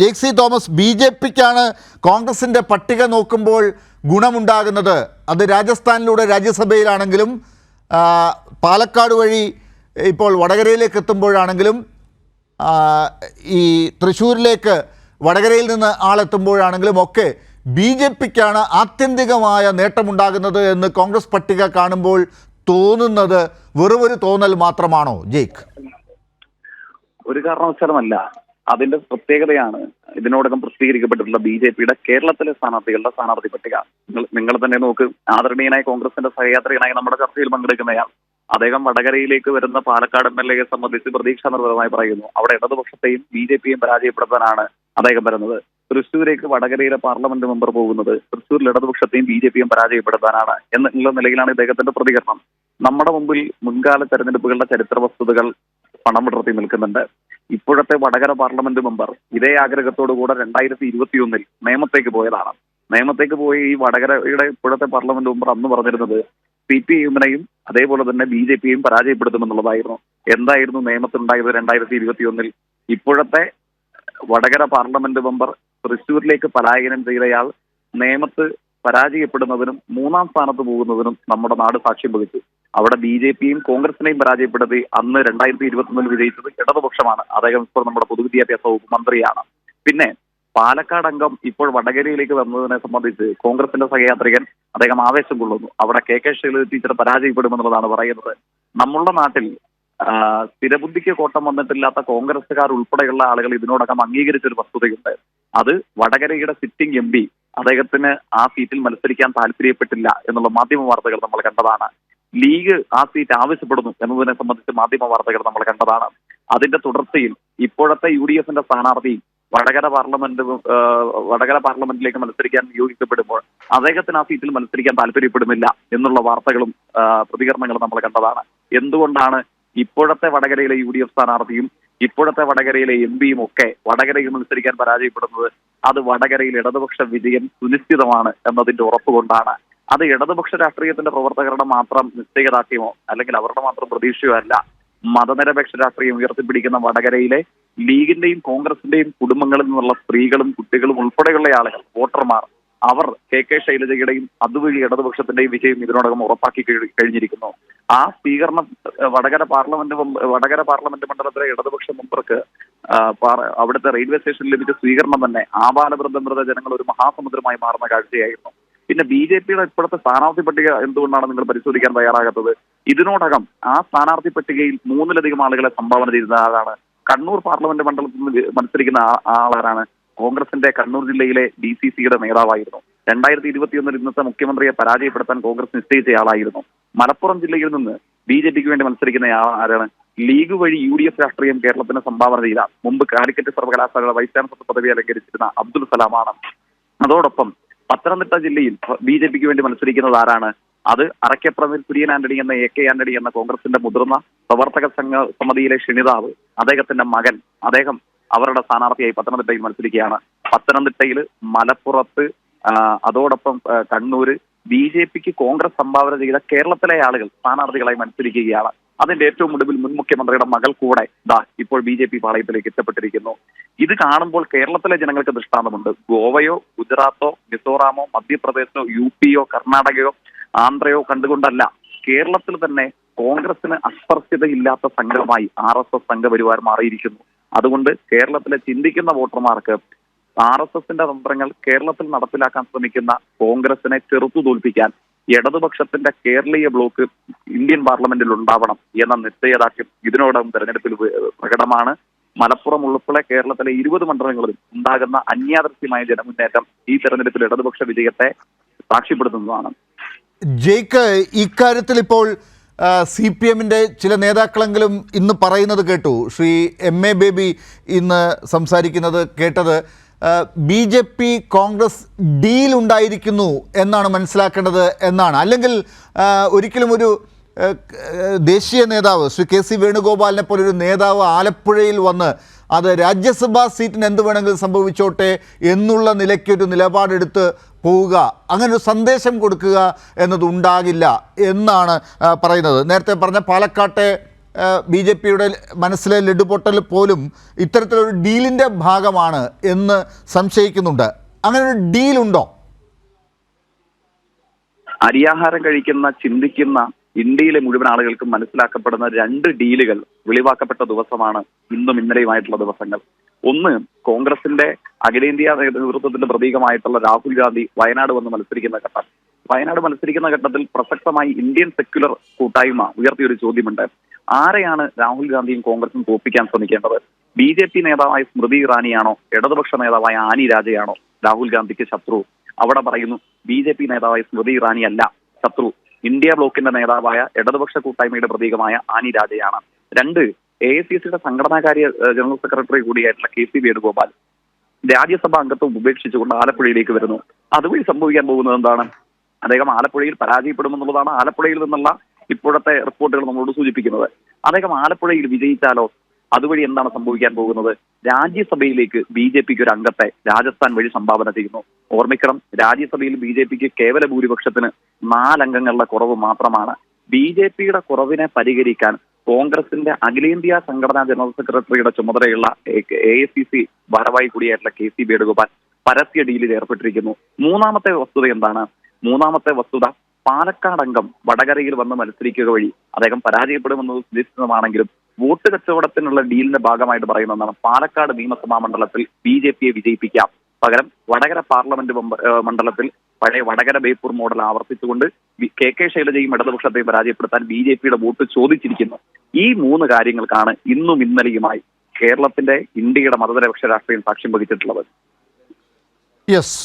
Jaicy Thomas B J പിക്കാണ് കോൺഗ്രസിന്റെ പട്ടിക നോക്കുമ്പോൾ ഗുണമുണ്ടാകുന്നത്. അത് രാജസ്ഥാനിലൂടെ രാജ്യസഭയിലാണെങ്കിലും പാലക്കാട് വഴി ഇപ്പോൾ വടകരയിലേക്ക് എത്തുമ്പോഴാണെങ്കിലും ഈ തൃശ്ശൂരിലേക്ക് വടകരയിൽ നിന്ന് ആളെത്തുമ്പോഴാണെങ്കിലും ഒക്കെ ബി ജെ പിക്കാണ് ആത്യന്തികമായ നേട്ടമുണ്ടാകുന്നത് എന്ന് കോൺഗ്രസ് പട്ടിക കാണുമ്പോൾ തോന്നുന്നത് വെറുമൊരു തോന്നൽ മാത്രമാണോ ജെയ്ക്ക്? ഒരു കാരണവശാലുമല്ല. അതിന്റെ പ്രത്യേകതയാണ് ഇതിനോടകം പ്രസിദ്ധീകരിക്കപ്പെട്ടിട്ടുള്ള ബി ജെ പിയുടെ കേരളത്തിലെ സ്ഥാനാർത്ഥികളുടെ സ്ഥാനാർത്ഥി പട്ടിക. നിങ്ങൾ നിങ്ങൾ തന്നെ നോക്ക് ആദരണീയനായ കോൺഗ്രസിന്റെ സഹയാത്രികനായി നമ്മുടെ ചർച്ചയിൽ പങ്കെടുക്കുന്നയാൾ. അദ്ദേഹം വടകരയിലേക്ക് വരുന്ന പാലക്കാട് എം എൽ എയെ സംബന്ധിച്ച് പ്രതീക്ഷ നിർഭരമായി പറയുന്നു. അവിടെ ഇടതുപക്ഷത്തെയും ബി ജെ പിയും പരാജയപ്പെടുത്താനാണ് അദ്ദേഹം വരുന്നത്. തൃശ്ശൂരേക്ക് വടകരയിലെ പാർലമെന്റ് മെമ്പർ പോകുന്നത് തൃശ്ശൂരിൽ ഇടതുപക്ഷത്തെയും ബി ജെ പിയും പരാജയപ്പെടുത്താനാണ് എന്നുള്ള നിലയിലാണ് ഇദ്ദേഹത്തിന്റെ പ്രതികരണം. നമ്മുടെ മുമ്പിൽ മുൻകാല തെരഞ്ഞെടുപ്പുകളുടെ ചരിത്ര വസ്തുതകൾ പണം വിടർത്തി നിൽക്കുന്നുണ്ട്. ഇപ്പോഴത്തെ വടകര പാർലമെന്റ് മെമ്പർ ഇതേ ആഗ്രഹത്തോടു കൂടെ രണ്ടായിരത്തി ഇരുപത്തിയൊന്നിൽ നിയമത്തേക്ക് പോയതാണ്. നിയമത്തേക്ക് പോയി ഈ വടകരയുടെ ഇപ്പോഴത്തെ പാർലമെന്റ് മെമ്പർ അന്ന് പറഞ്ഞിരുന്നത് സി പി എമ്മിനെയും അതേപോലെ തന്നെ ബി ജെ പിയും പരാജയപ്പെടുത്തുമെന്നുള്ളതായിരുന്നു. എന്തായിരുന്നു നിയമത്തിലുണ്ടായത് രണ്ടായിരത്തി ഇരുപത്തിയൊന്നിൽ? ഇപ്പോഴത്തെ വടകര പാർലമെന്റ് മെമ്പർ തൃശൂരിലേക്ക് പലായനം ചെയ്തയാൾ നിയമത്ത് പരാജയപ്പെടുന്നതിനും മൂന്നാം സ്ഥാനത്ത് പോകുന്നതിനും നമ്മുടെ നാട് സാക്ഷ്യം വഹിച്ചു. അവിടെ ബി ജെ പിയും കോൺഗ്രസിനെയും പരാജയപ്പെടുത്തി അന്ന് രണ്ടായിരത്തി ഇരുപത്തൊന്നിൽ വിജയിച്ചത് ഇടതുപക്ഷമാണ്. അദ്ദേഹം ഇപ്പോൾ നമ്മുടെ പൊതുവിദ്യാഭ്യാസ വകുപ്പ് മന്ത്രിയാണ്. പിന്നെ പാലക്കാട് അംഗം ഇപ്പോൾ വടകരയിലേക്ക് വന്നതിനെ സംബന്ധിച്ച് കോൺഗ്രസിന്റെ സഹയാത്രികൻ അദ്ദേഹം ആവേശം കൊള്ളുന്നു. അവിടെ കെ കെ ശൈലജ ടീച്ചർ പരാജയപ്പെടുമെന്നുള്ളതാണ് പറയുന്നത്. നമ്മളുടെ നാട്ടിൽ സ്ഥിരബുദ്ധിക്ക് കോട്ടം വന്നിട്ടില്ലാത്ത കോൺഗ്രസുകാർ ഉൾപ്പെടെയുള്ള ആളുകൾ ഇതിനോടകം അംഗീകരിച്ച ഒരു വസ്തുതയുണ്ട്. അത് വടകരയുടെ സിറ്റിംഗ് എം പി അദ്ദേഹത്തിന് ആ സീറ്റിൽ മത്സരിക്കാൻ താല്പര്യപ്പെട്ടില്ല എന്നുള്ള മാധ്യമ വാർത്തകൾ നമ്മൾ കണ്ടതാണ്. ലീഗ് ആ സീറ്റ് ആവശ്യപ്പെടുന്നു എന്നതിനെ സംബന്ധിച്ച് മാധ്യമ വാർത്തകൾ നമ്മൾ കണ്ടതാണ്. അതിന്റെ തുടർച്ചയിൽ ഇപ്പോഴത്തെ യു ഡി എഫിന്റെ സ്ഥാനാർത്ഥി വടകര പാർലമെന്റ് വടകര പാർലമെന്റിലേക്ക് മത്സരിക്കാൻ നിയോഗിക്കപ്പെടുമ്പോൾ അദ്ദേഹത്തിന് ആ സീറ്റിൽ മത്സരിക്കാൻ താല്പര്യപ്പെടുന്നില്ല എന്നുള്ള വാർത്തകളും പ്രതികരണങ്ങളും നമ്മൾ കണ്ടതാണ്. എന്തുകൊണ്ടാണ് ഇപ്പോഴത്തെ വടകരയിലെ യു ഡി എഫ് സ്ഥാനാർത്ഥിയും ഇപ്പോഴത്തെ വടകരയിലെ എം പിയും ഒക്കെ വടകരയിൽ മത്സരിക്കാൻ പരാജയപ്പെടുന്നത് അത് വടകരയിൽ ഇടതുപക്ഷ വിജയം സുനിശ്ചിതമാണ് എന്നതിന്റെ ഉറപ്പുകൊണ്ടാണ് അത് ഇടതുപക്ഷ രാഷ്ട്രീയത്തിന്റെ പ്രവർത്തകരുടെ മാത്രം നിശ്ചയദാർഢ്യമോ അല്ലെങ്കിൽ അവരുടെ മാത്രം പ്രതീക്ഷയോ അല്ല. മതനിരപേക്ഷ രാഷ്ട്രീയം ഉയർത്തിപ്പിടിക്കുന്ന വടകരയിലെ ലീഗിന്റെയും കോൺഗ്രസിന്റെയും കുടുംബങ്ങളിൽ നിന്നുള്ള സ്ത്രീകളും കുട്ടികളും ഉൾപ്പെടെയുള്ള ആളുകൾ വോട്ടർമാർ അവർ കെ കെ ശൈലജയുടെയും അതുവഴി ഇടതുപക്ഷത്തിന്റെയും വിജയം ഇതിനോടകം ഉറപ്പാക്കി കഴിഞ്ഞിരിക്കുന്നു. ആ സ്വീകരണം വടകര പാർലമെന്റ് വടകര പാർലമെന്റ് മണ്ഡലത്തിലെ ഇടതുപക്ഷ മെമ്പർക്ക് അവിടുത്തെ റെയിൽവേ സ്റ്റേഷനിൽ ലഭിച്ച സ്വീകരണം തന്നെ ആബാലവൃദ്ധമൃത ജനങ്ങൾ ഒരു മഹാസമുദ്രമായി മാറുന്ന കാഴ്ചയായിരുന്നു. പിന്നെ ബി ജെ പിയുടെ ഇപ്പോഴത്തെ സ്ഥാനാർത്ഥി പട്ടിക എന്തുകൊണ്ടാണ് നിങ്ങൾ പരിശോധിക്കാൻ തയ്യാറാകാത്തത്? ഇതിനോടകം ആ സ്ഥാനാർത്ഥി പട്ടികയിൽ മൂന്നിലധികം ആളുകളെ സംഭാവന ചെയ്ത ആളാണ്. കണ്ണൂർ പാർലമെന്റ് മണ്ഡലത്തിൽ നിന്ന് മത്സരിക്കുന്ന ആളാരാണ് കോൺഗ്രസിന്റെ കണ്ണൂർ ജില്ലയിലെ ഡി സി സിയുടെ നേതാവായിരുന്നു. രണ്ടായിരത്തി ഇരുപത്തിയൊന്നിൽ ഇന്നത്തെ മുഖ്യമന്ത്രിയെ പരാജയപ്പെടുത്താൻ കോൺഗ്രസ് നിശ്ചയിച്ചയാളായിരുന്നു മലപ്പുറം ജില്ലയിൽ നിന്ന് ബി ജെ പിക്ക് വേണ്ടി മത്സരിക്കുന്ന ആരാണ് ലീഗ് വഴി യു ഡി എഫ് രാഷ്ട്രീയം കേരളത്തിന് സംഭാവന ചെയ്ത മുമ്പ് കാലിക്കറ്റ് സർവകലാശാലയുടെ വൈസ് ചാൻസലർ പദവി അലങ്കരിച്ചിരുന്ന അബ്ദുൽ സലാമാണ്. അതോടൊപ്പം പത്തനംതിട്ട ജില്ലയിൽ ബി ജെ പിക്ക് വേണ്ടി മത്സരിക്കുന്നത് ആരാണ്? അത് അറക്കപ്രമിൽ കുര്യൻ ആന്റണി എന്ന എ കെ ആന്റണി എന്ന കോൺഗ്രസിന്റെ മുതിർന്ന പ്രവർത്തക സംഘ സമിതിയിലെ ക്ഷണിതാവ് അദ്ദേഹത്തിന്റെ മകൻ അദ്ദേഹം അവരുടെ സ്ഥാനാർത്ഥിയായി പത്തനംതിട്ടയിൽ മത്സരിക്കുകയാണ്. പത്തനംതിട്ടയിൽ മലപ്പുറത്ത് അതോടൊപ്പം കണ്ണൂര് ബി ജെ പിക്ക് കോൺഗ്രസ് സംഭാവന ചെയ്ത കേരളത്തിലെ ആളുകൾ സ്ഥാനാർത്ഥികളായി മത്സരിക്കുകയാണ്. അതിന്റെ ഏറ്റവും ഒടുവിൽ മുൻ മുഖ്യമന്ത്രിയുടെ മകൾ കൂടെ ദാ ഇപ്പോൾ ബി ജെ പി പാളയത്തിലേക്ക് എത്തപ്പെട്ടിരിക്കുന്നു. ഇത് കാണുമ്പോൾ കേരളത്തിലെ ജനങ്ങൾക്ക് ദൃഷ്ടാന്തമുണ്ട്. ഗോവയോ ഗുജറാത്തോ മിസോറാമോ മധ്യപ്രദേശോ യു പിയോ കർണാടകയോ ആന്ധ്രയോ കണ്ടുകൊണ്ടല്ല. കേരളത്തിൽ തന്നെ കോൺഗ്രസിന് അസ്പർശ്യതയില്ലാത്ത സംഘമായി ആർ എസ് എസ് സംഘപരിവാർ മാറിയിരിക്കുന്നു. അതുകൊണ്ട് കേരളത്തിലെ ചിന്തിക്കുന്ന വോട്ടർമാർക്ക് ആർ എസ് എസിന്റെ തന്ത്രങ്ങൾ കേരളത്തിൽ നടപ്പിലാക്കാൻ ശ്രമിക്കുന്ന കോൺഗ്രസിനെ ചെറുത്തു തോൽപ്പിക്കാൻ ഇടതുപക്ഷത്തിന്റെ കേരളീയ ബ്ലോക്ക് ഇന്ത്യൻ പാർലമെന്റിൽ ഉണ്ടാവണം എന്ന നിശ്ചയദാർഢ്യം ഇതിനോടകം തെരഞ്ഞെടുപ്പിൽ പ്രകടമാണ്. മലപ്പുറം ഉൾപ്പെടെ കേരളത്തിലെ ഇരുപത് മണ്ഡലങ്ങളിലും ഉണ്ടാകുന്ന അന്യാദൃശ്യമായ ജനമുന്നേറ്റം ഈ തെരഞ്ഞെടുപ്പിൽ ഇടതുപക്ഷ വിജയത്തെ സാക്ഷ്യപ്പെടുത്തുന്നതാണ്. ജയ്ക്ക് ഇക്കാര്യത്തിൽ ഇപ്പോൾ സി പി എമ്മിന്റെ ചില നേതാക്കളെങ്കിലും ഇന്ന് പറയുന്നത് കേട്ടു. ശ്രീ എം എ ബേബി ഇന്ന് സംസാരിക്കുന്നത് കേട്ടത്. B J P Congress deal ഉണ്ടായിരിക്കുന്നു എന്നാണ് മനസ്സിലാക്കേണ്ടത് എന്നാണ്. അല്ലെങ്കിൽ ഒരിക്കലും ഒരു ദേശീയ നേതാവ് ശ്രീ കെ സി വേണുഗോപാലിനെ പോലൊരു നേതാവ് ആലപ്പുഴയിൽ വന്ന് അത് രാജ്യസഭാ സീറ്റിന് എന്ത് വേണമെങ്കിലും സംഭവിച്ചോട്ടെ എന്നുള്ള നിലയ്ക്കൊരു നിലപാടെടുത്ത് പോവുക അങ്ങനെ ഒരു സന്ദേശം കൊടുക്കുക എന്നതുണ്ടാകില്ല എന്നാണ് ആ, പറയുന്നത്. നേരത്തെ പറഞ്ഞ പാലക്കാട്ടെ ബി ജെ പിയുടെ മനസ്സിലെ ലഡുപൊട്ടൽ പോലും ഇത്തരത്തിലൊരു ഡീലിന്റെ ഭാഗമാണ് എന്ന് സംശയിക്കുന്നുണ്ട്. അങ്ങനെ ഒരു ഡീലുണ്ടോ? അരിയാഹാരം കഴിക്കുന്ന ചിന്തിക്കുന്ന ഇന്ത്യയിലെ മുഴുവൻ ആളുകൾക്കും മനസ്സിലാക്കപ്പെടുന്ന രണ്ട് ഡീലുകൾ വെളിവാക്കപ്പെട്ട ദിവസമാണ് ഇന്നും ഇന്നലെയുമായിട്ടുള്ള ദിവസങ്ങൾ. ഒന്ന് കോൺഗ്രസിന്റെ അഖിലേന്ത്യാ നേതൃത്വത്തിന്റെ പ്രതീകമായിട്ടുള്ള രാഹുൽ ഗാന്ധി വയനാട് വന്ന് മത്സരിക്കുന്ന ഘട്ടം. വയനാട് മത്സരിക്കുന്ന ഘട്ടത്തിൽ പ്രസക്തമായി ഇന്ത്യൻ സെക്യുലർ കൂട്ടായ്മ ഉയർത്തിയൊരു ചോദ്യമുണ്ട്. ആരെയാണ് രാഹുൽ ഗാന്ധിയും കോൺഗ്രസും തോൽപ്പിക്കാൻ ശ്രമിക്കേണ്ടത്? ബി ജെ പി നേതാവായ സ്മൃതി ഇറാനിയാണോ? ഇടതുപക്ഷ നേതാവായ ആനി രാജയാണോ? രാഹുൽ ഗാന്ധിക്ക് ശത്രു. അവിടെ പറയുന്നു ബി ജെ പി നേതാവായ സ്മൃതി ഇറാനി അല്ല ശത്രു. ഇന്ത്യ ബ്ലോക്കിന്റെ നേതാവായ ഇടതുപക്ഷ കൂട്ടായ്മയുടെ പ്രതീകമായ ആനി രാജയാണ്. രണ്ട് എ ഐ സി സിയുടെ സംഘടനാകാര്യ ജനറൽ സെക്രട്ടറി കൂടിയായിട്ടുള്ള കെ സി വേണുഗോപാൽ രാജ്യസഭാ അംഗത്വം ഉപേക്ഷിച്ചുകൊണ്ട് ആലപ്പുഴയിലേക്ക് വരുന്നു. അതുവഴി സംഭവിക്കാൻ പോകുന്നത് എന്താണ്? അദ്ദേഹം ആലപ്പുഴയിൽ പരാജയപ്പെടുമെന്നുള്ളതാണ് ആലപ്പുഴയിൽ നിന്നുള്ള ഇപ്പോഴത്തെ റിപ്പോർട്ടുകൾ നമ്മളോട് സൂചിപ്പിക്കുന്നത്. അദ്ദേഹം ആലപ്പുഴയിൽ വിജയിച്ചാലോ? അതുവഴി എന്താണ് സംഭവിക്കാൻ പോകുന്നത്? രാജ്യസഭയിലേക്ക് ബി ജെ പിക്ക് ഒരു അംഗത്തെ രാജസ്ഥാൻ വഴി സംഭാവന ചെയ്യുന്നു. ഓർമ്മിക്കണം രാജ്യസഭയിൽ ബി ജെ പിക്ക് കേവല ഭൂരിപക്ഷത്തിന് നാലംഗങ്ങളുടെ കുറവ് മാത്രമാണ്. ബി ജെ പിയുടെ കുറവിനെ പരിഹരിക്കാൻ കോൺഗ്രസിന്റെ അഖിലേന്ത്യാ സംഘടനാ ജനറൽ സെക്രട്ടറിയുടെ ചുമതലയുള്ള എ എ സി സി ഭാരവാഹി കൂടിയായിട്ടുള്ള കെ സി വേണുഗോപാൽ പരസ്യ ഡീലിൽ ഏർപ്പെട്ടിരിക്കുന്നു. മൂന്നാമത്തെ വസ്തുത എന്താണ്? മൂന്നാമത്തെ വസ്തുത പാലക്കാട് അംഗം വടകരയിൽ വന്ന് മത്സരിക്കുക വഴി അദ്ദേഹം പരാജയപ്പെടുമെന്നത് സുനിശ്ചിതമാണെങ്കിലും വോട്ട് കച്ചവടത്തിനുള്ള ഡീലിന്റെ ഭാഗമായിട്ട് പറയുന്ന ഒന്നാണ് പാലക്കാട് നിയമസഭാ മണ്ഡലത്തിൽ ബി ജെ പിയെ വിജയിപ്പിക്കാം. പകരം വടകര പാർലമെന്റ് മണ്ഡലത്തിൽ പഴയ വടകര ബേപ്പൂർ മോഡൽ ആവർത്തിച്ചുകൊണ്ട് കെ കെ ശൈലജയും ഇടതുപക്ഷത്തെയും പരാജയപ്പെടുത്താൻ ബി ജെ പിയുടെ വോട്ട് ചോദിച്ചിരിക്കുന്നു. ഈ മൂന്ന് കാര്യങ്ങൾക്കാണ് ഇന്നും ഇന്നലെയുമായി കേരളത്തിന്റെ ഇന്ത്യയുടെ മതനിരപക്ഷ രാഷ്ട്രീയം സാക്ഷ്യം വഹിച്ചിട്ടുള്ളത്. യെസ്